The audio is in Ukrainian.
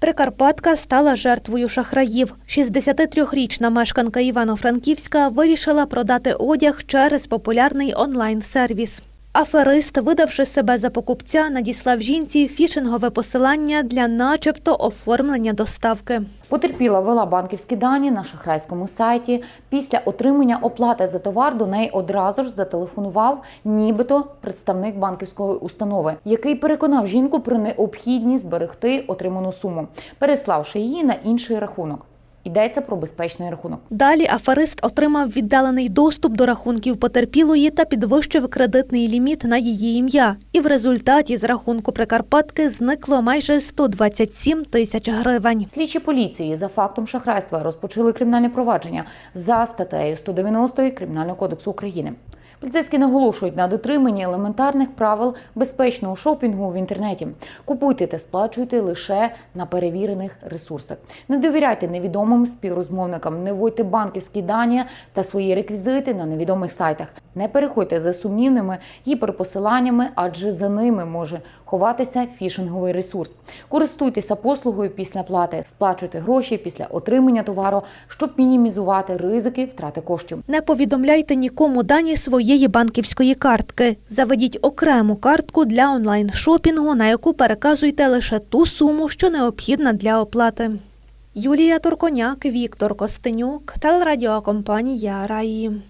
Прикарпатка стала жертвою шахраїв. 63-річна мешканка Івано-Франківська вирішила продати одяг через популярний онлайн-сервіс. Аферист, видавши себе за покупця, надіслав жінці фішингове посилання для начебто оформлення доставки. Потерпіла ввела банківські дані на шахрайському сайті. Після отримання оплати за товар до неї одразу ж зателефонував нібито представник банківської установи, який переконав жінку про необхідність зберегти отриману суму, переславши її на інший рахунок. Йдеться про безпечний рахунок. Далі аферист отримав віддалений доступ до рахунків потерпілої та підвищив кредитний ліміт на її ім'я. І в результаті з рахунку Прикарпатки зникло майже 127 тисяч гривень. Слідчі поліції за фактом шахрайства розпочали кримінальне провадження за статтею 190 Кримінального кодексу України. Поліцейські наголошують на дотриманні елементарних правил безпечного шопінгу в інтернеті. Купуйте та сплачуйте лише на перевірених ресурсах. Не довіряйте невідомим співрозмовникам, не вводьте банківські дані та свої реквізити на невідомих сайтах. Не переходьте за сумнівними гіперпосиланнями, адже за ними може ховатися фішинговий ресурс. Користуйтеся послугою після плати, сплачуйте гроші після отримання товару, щоб мінімізувати ризики втрати коштів. Не повідомляйте нікому дані своєї банківської картки. Заведіть окрему картку для онлайн-шопінгу, на яку переказуйте лише ту суму, що необхідна для оплати. Юлія Торконяк, Віктор Костенюк, телерадіокомпанія Раї.